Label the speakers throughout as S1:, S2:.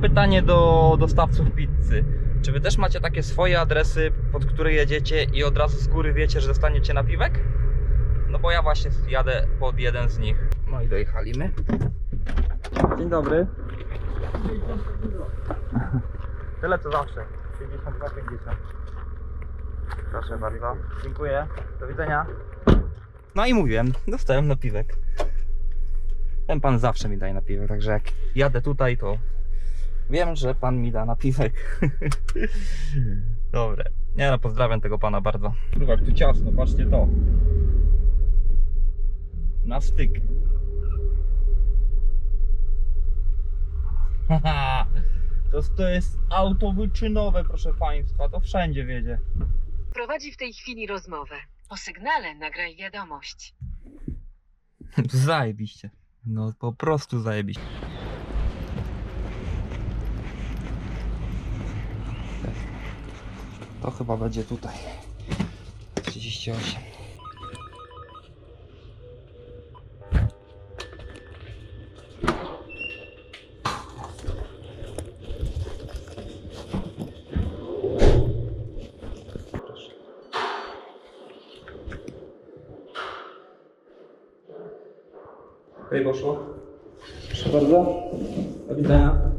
S1: Pytanie do dostawców pizzy. Czy wy też macie takie swoje adresy, pod które jedziecie i od razu z góry wiecie, że dostaniecie napiwek? No bo ja właśnie jadę pod jeden z nich. No i dojechaliśmy. Dzień dobry. Tyle co zawsze. 52,50. Proszę bardzo. Dziękuję. Do widzenia. No i mówiłem, dostałem napiwek. Ten pan zawsze mi daje napiwek, także jak jadę tutaj, to wiem, że pan mi da napiwek. Dobre. Nie no, pozdrawiam tego pana bardzo. Kurwa, jak tu ciasno, patrzcie to. Na styk. Haha. To, to jest auto wyczynowe, proszę państwa. To wszędzie wiedzie.
S2: Prowadzi w tej chwili rozmowę. Po sygnale nagraj wiadomość.
S1: Zajebiście. No po prostu zajebiście. To chyba będzie tutaj. 38. Proszę. Hej, poszło. Proszę bardzo. Do widzenia.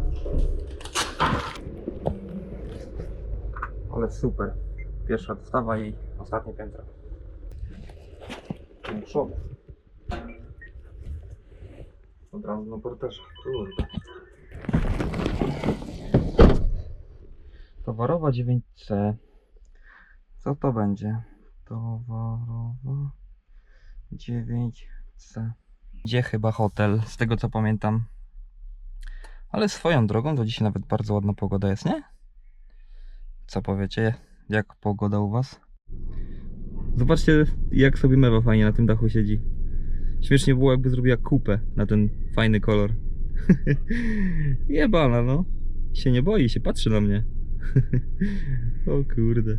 S1: Ale super. Pierwsza dostawa i ostatnie piętro. Muszą. Od razu na porterze. Kurde. Towarowa 9C. Co to będzie? Towarowa 9C. Gdzie chyba hotel, z tego co pamiętam. Ale swoją drogą to dzisiaj nawet bardzo ładna pogoda jest, nie? Co powiecie? Jak pogoda u was? Zobaczcie, jak sobie mewa fajnie na tym dachu siedzi. Śmiesznie było, jakby zrobiła kupę na ten fajny kolor. Jebana, no. Się nie boi, się patrzy na mnie. o kurde.